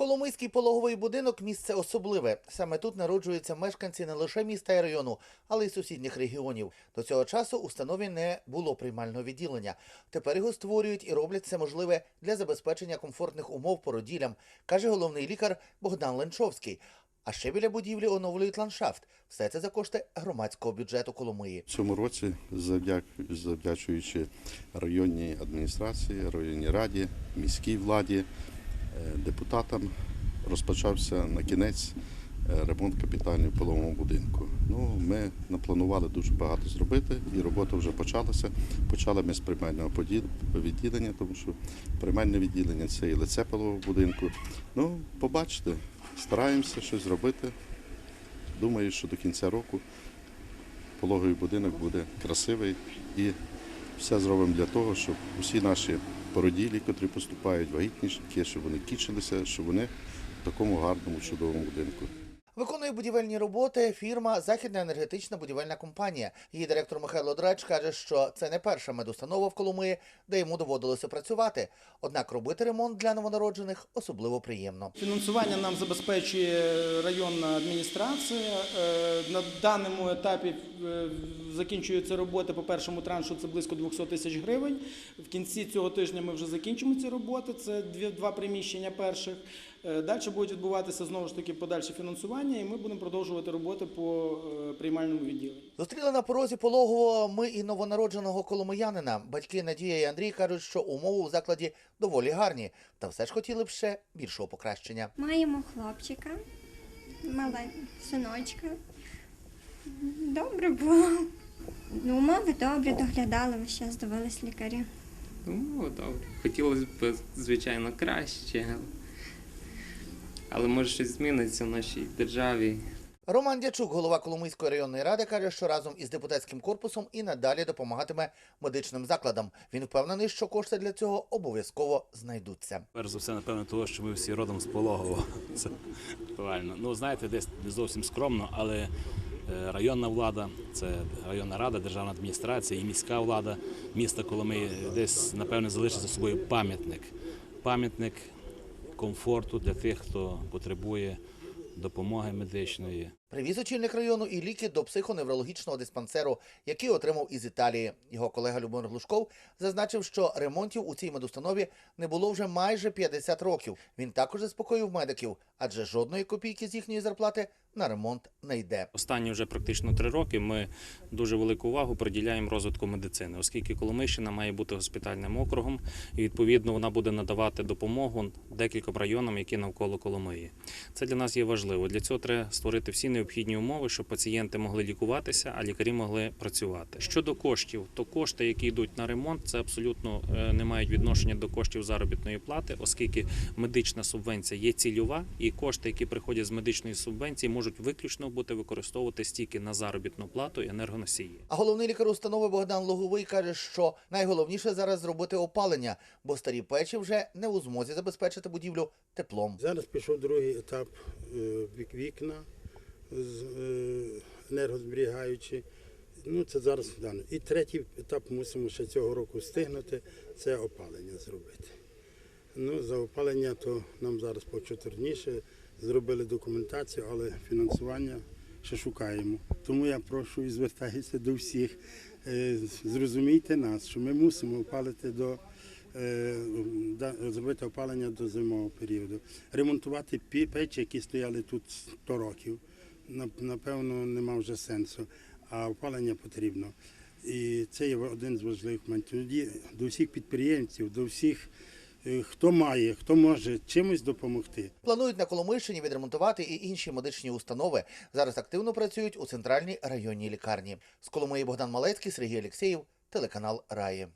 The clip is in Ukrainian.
Коломийський пологовий будинок місце особливе. Саме тут народжуються мешканці не лише міста і району, але й сусідніх регіонів. До цього часу установі не було приймального відділення. Тепер його створюють і роблять це можливе для забезпечення комфортних умов породілям, каже головний лікар Богдан Ленчовський. А ще біля будівлі оновлюють ландшафт. Все це за кошти громадського бюджету Коломиї. В цьому році, завдячуючи районній адміністрації, районній раді, міській владі, депутатам, розпочався на кінець е, ремонт капітальний в половому будинку. Ну, ми напланували дуже багато зробити, і робота вже почалася. Почали ми з приймального відділення, тому що приймальне відділення це і лице полового будинку. Ну, побачите, стараємося щось зробити. Думаю, що до кінця року пологовий будинок буде красивий і все зробимо для того, щоб усі наші породілі, котрі поступають, вагітні жінки, щоб вони кічилися, щоб вони в такому гарному, чудовому будинку. Виконує будівельні роботи фірма Західна енергетична будівельна компанія. Її директор Михайло Драч каже, що це не перша медустанова в Коломиї, де йому доводилося працювати. Однак робити ремонт для новонароджених особливо приємно. Фінансування нам забезпечує районна адміністрація. Е, На даному етапі е, закінчуються роботи по першому траншу, це близько 200 тисяч гривень. В кінці цього тижня ми вже закінчимо ці роботи, це два приміщення перших. Е, Далі будуть відбуватися знову ж таки подальше фінансування, і ми будемо продовжувати роботи по е, приймальному відділенню. Зустріли на порозі пологового ми і новонародженого коломиянина. Батьки Надія і Андрій кажуть, що умови у закладі доволі гарні, та все ж хотіли б ще більшого покращення. Маємо хлопчика, мале синочка. Добре було. Ну, умови добре, доглядали, весь час дивились лікарі. Ну, добре. Хотілося б, звичайно, краще. Але може щось зміниться в нашій державі. Роман Дячук, голова Коломийської районної ради, каже, що разом із депутатським корпусом і надалі допомагатиме медичним закладам. Він впевнений, що кошти для цього обов'язково знайдуться. Перш за все, напевно, того, що ми всі родом з Пологового. Це актуально. Ну, знаєте, десь не зовсім скромно, але е, районна влада, це районна рада, державна адміністрація і міська влада міста Коломиї десь, напевно, залишить за собою пам'ятник. Пам'ятник комфорту для тих, хто потребує допомоги медичної. Привіз очільник району і ліки до психоневрологічного диспансеру, який отримав із Італії. Його колега Любомир Глушков зазначив, що ремонтів у цій медустанові не було вже майже 50 років. Він також заспокоїв медиків, адже жодної копійки з їхньої зарплати на ремонт не йде. Останні вже практично три роки ми дуже велику увагу приділяємо розвитку медицини, оскільки Коломийщина має бути госпітальним округом, і відповідно вона буде надавати допомогу декільком районам, які навколо Коломиї. Це для нас є важливо. Для цього треба створити всі необхідні умови, щоб пацієнти могли лікуватися, а лікарі могли працювати. Щодо коштів, то кошти, які йдуть на ремонт, це абсолютно е, не мають відношення до коштів заробітної плати, оскільки медична субвенція є цільова, і кошти, які приходять з медичної субвенції, можуть виключно бути використовуватись тільки на заробітну плату і енергоносії. А головний лікар установи Богдан Логовий каже, що найголовніше зараз зробити опалення, бо старі печі вже не у змозі забезпечити будівлю теплом. Зараз пішов другий етап е, вік- вікна енергозберігаючі. Ну, це зараз дано. І третій етап мусимо ще цього року встигнути це опалення зробити. Ну, за опалення то нам зараз почетверніше. Зробили документацію, але фінансування ще шукаємо. Тому я прошу і звертаюся до всіх. Е, Зрозумійте нас, що ми мусимо опалити до е, зробити опалення до зимового періоду. Ремонтувати печі, які стояли тут 100 років, напевно, нема вже сенсу, а опалення потрібно. І це є один з важливих моментів. До всіх підприємців, до всіх, е, хто має, хто може чимось допомогти. Планують на Коломийщині відремонтувати і інші медичні установи. Зараз активно працюють у центральній районній лікарні. З Коломиї Богдан Малецький, Сергій Алєксєєв, телеканал Раї.